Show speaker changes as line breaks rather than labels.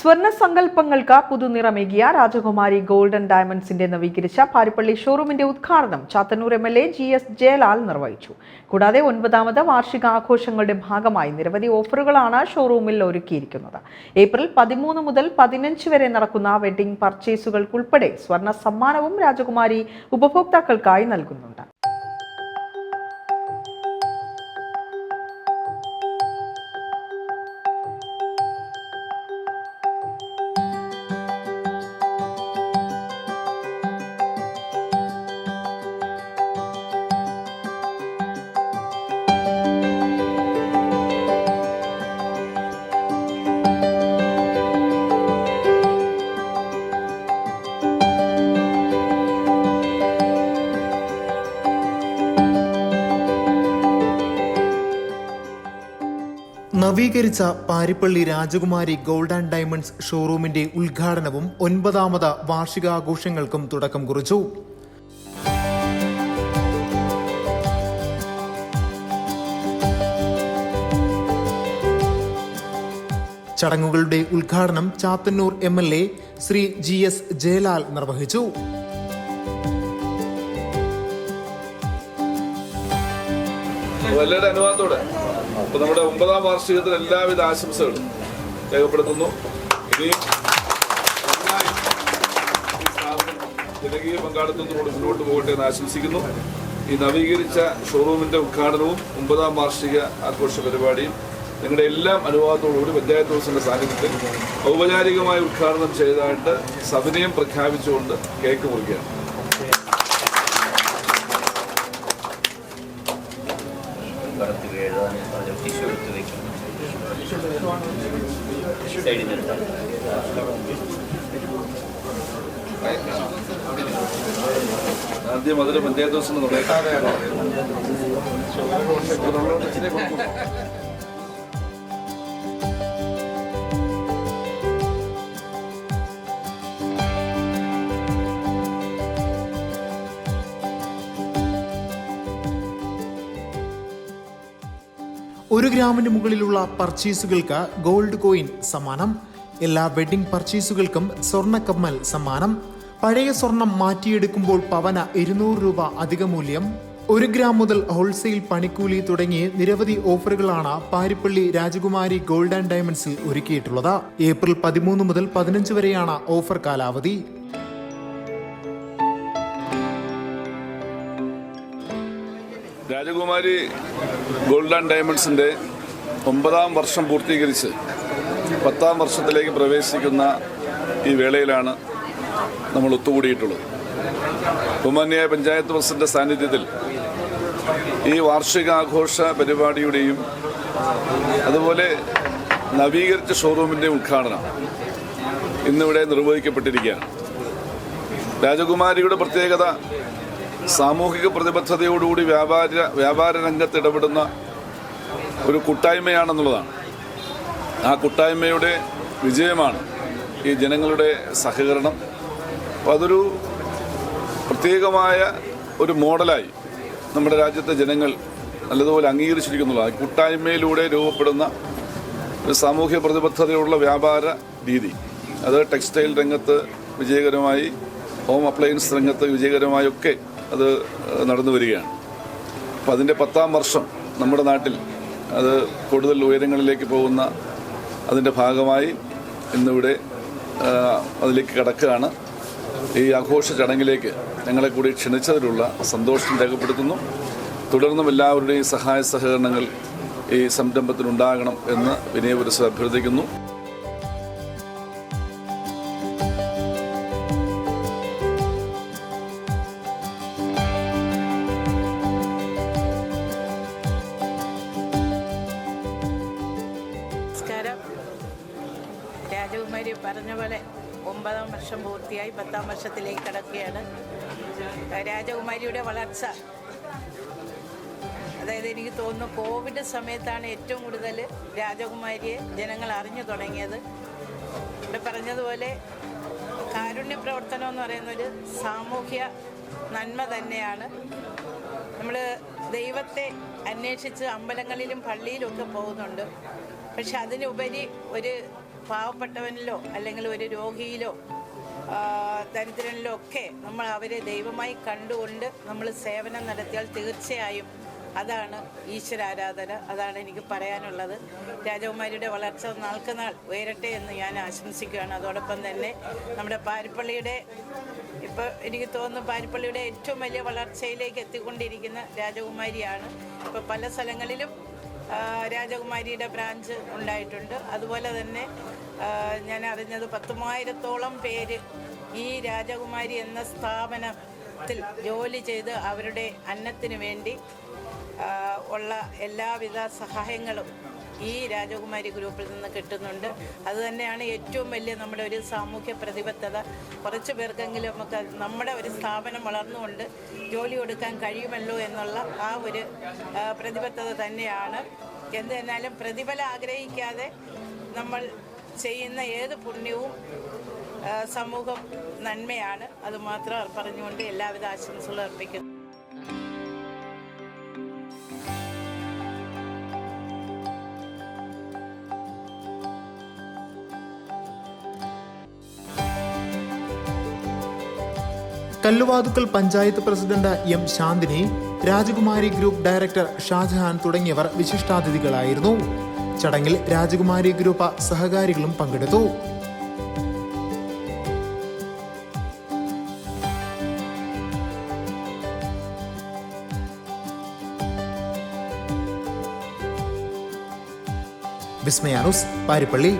സ്വർണ സങ്കല്പങ്ങൾക്ക് പുതുനിറമേകിയ രാജകുമാരി ഗോൾഡൻ ഡയമണ്ട്സിന്റെ നവീകരിച്ച പാരിപ്പള്ളി ഷോറൂമിന്റെ ഉദ്ഘാടനം Chathannoor M L A G S Jayalal നിർവഹിച്ചു. കൂടാതെ ഒൻപതാമത് വാർഷിക ആഘോഷങ്ങളുടെ ഭാഗമായി നിരവധി ഓഫറുകളാണ് ഷോറൂമിൽ ഒരുക്കിയിരിക്കുന്നത്. ഏപ്രിൽ പതിമൂന്ന് മുതൽ പതിനഞ്ച് വരെ നടക്കുന്ന വെഡിംഗ് പർച്ചേസുകൾക്കുൾപ്പെടെ സ്വർണ സമ്മാനവും രാജകുമാരി ഉപഭോക്താക്കൾക്കായി നൽകുന്നുണ്ട്.
നവീകരിച്ച പാരിപ്പള്ളി രാജകുമാരി ഗോൾഡ് ആൻഡ് ഡയമണ്ട്സ് ഷോറൂമിന്റെ ഉദ്ഘാടനവും ഒൻപതാമത് വാർഷികാഘോഷങ്ങൾക്കും തുടക്കം കുറിച്ചു. ചടങ്ങുകളുടെ ഉദ്ഘാടനം Chathannoor M L A Sree G S Jayalal നിർവഹിച്ചു.
വലിയൊരു അനുവാദത്തോടെ? അപ്പൊ നമ്മുടെ ഒമ്പതാം വാർഷികത്തിൽ എല്ലാവിധ ആശംസകളും രേഖപ്പെടുത്തുന്നു. ജനകീയ പങ്കാളിത്തത്തോട് മുന്നോട്ട് പോകട്ടെ എന്ന് ആശംസിക്കുന്നു. ഈ നവീകരിച്ച ഷോറൂമിന്റെ ഉദ്ഘാടനവും ഒമ്പതാം വാർഷിക ആഘോഷ പരിപാടിയും നിങ്ങളുടെ എല്ലാം അനുവാദത്തോടുകൂടി പഞ്ചായത്ത് ദിവസത്തിന്റെ സാന്നിധ്യത്തിൽ ഔപചാരികമായി ഉദ്ഘാടനം ചെയ്തതായിട്ട് സവിനയം പ്രഖ്യാപിച്ചുകൊണ്ട് കേക്ക് മുറിക്കുകയാണ്
കടത്തി എഴുതാൻ പറഞ്ഞു ടിഷ്യൂ എടുത്ത് വെക്കണം സൈഡിൽ
ആദ്യം അതിൽ പഞ്ചായത്ത് ദിവസം തുടങ്ങി
ഒരു ഗ്രാമിന് മുകളിലുള്ള പർച്ചേസുകൾക്ക് ഗോൾഡ് കോയിൻ സമ്മാനം എല്ലാ വെഡിംഗ് പർച്ചേസുകൾക്കും സ്വർണ കമ്മൽ സമ്മാനം പഴയ സ്വർണം മാറ്റിയെടുക്കുമ്പോൾ പവന ഇരുന്നൂറ് രൂപ അധിക മൂല്യം ഒരു ഗ്രാം മുതൽ ഹോൾസെയിൽ പണിക്കൂലി തുടങ്ങി നിരവധി ഓഫറുകളാണ് പാരിപ്പള്ളി രാജകുമാരി ഗോൾഡ് ആൻഡ് ഡയമണ്ട്സിൽ ഒരുക്കിയിട്ടുള്ളത്. ഏപ്രിൽ പതിമൂന്ന് മുതൽ പതിനഞ്ച് വരെയാണ് ഓഫർ കാലാവധി.
രാജകുമാരി ഗോൾഡ് ആൻഡ് ഡയമണ്ട്സിന്റെ ഒമ്പതാം വർഷം പൂർത്തീകരിച്ച് പത്താം വർഷത്തിലേക്ക് പ്രവേശിക്കുന്ന ഈ വേളയിലാണ് നമ്മൾ ഒത്തുകൂടിയിട്ടുള്ളത്. ബഹുമാന്യായ പഞ്ചായത്ത് പ്രസിഡന്റ് സാന്നിധ്യത്തിൽ ഈ വാർഷികാഘോഷ പരിപാടിയുടെയും അതുപോലെ നവീകരിച്ച ഷോറൂമിന്റെ ഉദ്ഘാടനം ഇന്നിവിടെ നിർവഹിക്കപ്പെട്ടിരിക്കുകയാണ്. രാജകുമാരിയുടെ പ്രത്യേകത സാമൂഹിക പ്രതിബദ്ധതയോടുകൂടി വ്യാപാര വ്യാപാര രംഗത്ത് ഇടപെടുന്ന ഒരു കൂട്ടായ്മയാണെന്നുള്ളതാണ്. ആ കൂട്ടായ്മയുടെ വിജയമാണ് ഈ ജനങ്ങളുടെ സഹകരണം. അപ്പോൾ അതൊരു പ്രത്യേകമായ ഒരു മോഡലായി നമ്മുടെ രാജ്യത്തെ ജനങ്ങൾ നല്ലതുപോലെ അംഗീകരിച്ചിരിക്കുന്നുള്ളതാണ്. കൂട്ടായ്മയിലൂടെ രൂപപ്പെടുന്ന ഒരു സാമൂഹ്യ പ്രതിബദ്ധതയുള്ള വ്യാപാര രീതി. അത് ടെക്സ്റ്റൈൽ രംഗത്ത് വിജയകരമായി ഹോം അപ്ലയൻസ് രംഗത്ത് വിജയകരമായൊക്കെ അത് നടന്നു വരികയാണ്. അപ്പോൾ അതിന്റെ പത്താം വർഷം നമ്മുടെ നാട്ടിൽ അത് കൂടുതൽ ഉയരങ്ങളിലേക്ക് പോകുന്ന അതിന്റെ ഭാഗമായി ഇന്നിവിടെ അതിലേക്ക് കടക്കുകയാണ്. ഈ ആഘോഷ ചടങ്ങിലേക്ക് ഞങ്ങളെ കൂടി ക്ഷണിച്ചതിലുള്ള സന്തോഷം രേഖപ്പെടുത്തുന്നു. തുടർന്നും എല്ലാവരുടെയും സഹായ സഹകരണങ്ങൾ ഈ സംരംഭത്തിനുണ്ടാകണം എന്ന് വിനയപുരസ് അഭ്യർത്ഥിക്കുന്നു.
രാജകുമാരി പറഞ്ഞ പോലെ ഒമ്പതാം വർഷം പൂർത്തിയായി പത്താം വർഷത്തിലേക്ക് കടക്കുകയാണ്. രാജകുമാരിയുടെ വളർച്ച. അതായത് എനിക്ക് തോന്നുന്നു കോവിഡ് സമയത്താണ് ഏറ്റവും കൂടുതൽ രാജകുമാരിയെ ജനങ്ങൾ അറിഞ്ഞു തുടങ്ങിയത്. ഇവിടെ പറഞ്ഞതുപോലെ കാരുണ്യ പ്രവർത്തനം എന്ന് പറയുന്നൊരു സാമൂഹ്യ നന്മ തന്നെയാണ്. നമ്മൾ ദൈവത്തെ അന്വേഷിച്ച് അമ്പലങ്ങളിലും പള്ളിയിലും ഒക്കെ പോകുന്നുണ്ട്. പക്ഷെ അതിനുപരി ഒരു പാവപ്പെട്ടവനിലോ അല്ലെങ്കിൽ ഒരു രോഗിയിലോ ദരിദ്രനിലോ ഒക്കെ നമ്മൾ അവരെ ദൈവമായി കണ്ടുകൊണ്ട് നമ്മൾ സേവനം നടത്തിയാൽ തീർച്ചയായും അതാണ് ഈശ്വരാരാധന അതാണ് എനിക്ക് പറയാനുള്ളത്. രാജകുമാരിയുടെ വളർച്ച നാൾക്ക് നാൾ ഉയരട്ടെ എന്ന് ഞാൻ ആശംസിക്കുകയാണ്. അതോടൊപ്പം തന്നെ നമ്മുടെ പാരിപ്പള്ളിയുടെ ഇപ്പോൾ എനിക്ക് തോന്നുന്നു പാരിപ്പള്ളിയുടെ ഏറ്റവും വലിയ വളർച്ചയിലേക്ക് എത്തിക്കൊണ്ടിരിക്കുന്ന രാജകുമാരിയാണ്. ഇപ്പോൾ പല സ്ഥലങ്ങളിലും രാജകുമാരിയുടെ ബ്രാഞ്ച് ഉണ്ടായിട്ടുണ്ട്. അതുപോലെ തന്നെ ഞാൻ അറിഞ്ഞത് പത്തുമായിരത്തോളം പേര് ഈ രാജകുമാരി എന്ന സ്ഥാപനത്തിൽ ജോലി ചെയ്ത് അവരുടെ അന്നത്തിന് വേണ്ടി ഉള്ള എല്ലാവിധ സഹായങ്ങളും ഈ രാജകുമാരി ഗ്രൂപ്പിൽ നിന്ന് കിട്ടുന്നുണ്ട്. അതുതന്നെയാണ് ഏറ്റവും വലിയ നമ്മുടെ ഒരു സാമൂഹ്യ പ്രതിബദ്ധത. കുറച്ച് പേർക്കെങ്കിലും നമുക്ക് നമ്മുടെ ഒരു സ്ഥാപനം വളർന്നുകൊണ്ട് ജോലി കൊടുക്കാൻ കഴിയുമല്ലോ എന്നുള്ള ആ ഒരു പ്രതിബദ്ധത തന്നെയാണ്. എന്ത് തന്നാലും പ്രതിഫലം ആഗ്രഹിക്കാതെ നമ്മൾ ചെയ്യുന്ന ഏത് പുണ്യവും സമൂഹം നന്മയാണ്. അതുമാത്രം പറഞ്ഞുകൊണ്ട് എല്ലാവിധ ആശംസകളും അർപ്പിക്കുന്നു.
Kalluvathukkal panchayat president M Shanthini Rajakumari group director Shah Jahan തുടങ്ങിയവർ വിശിഷ്ടാതിഥികളായിരുന്നു. ചടങ്ങിൽ രാജകുമാരി ഗ്രൂപ്പ് സഹകാരികളും പങ്കെടുത്തു. വിസ്മയാനുസ് പാരിപ്പള്ളി.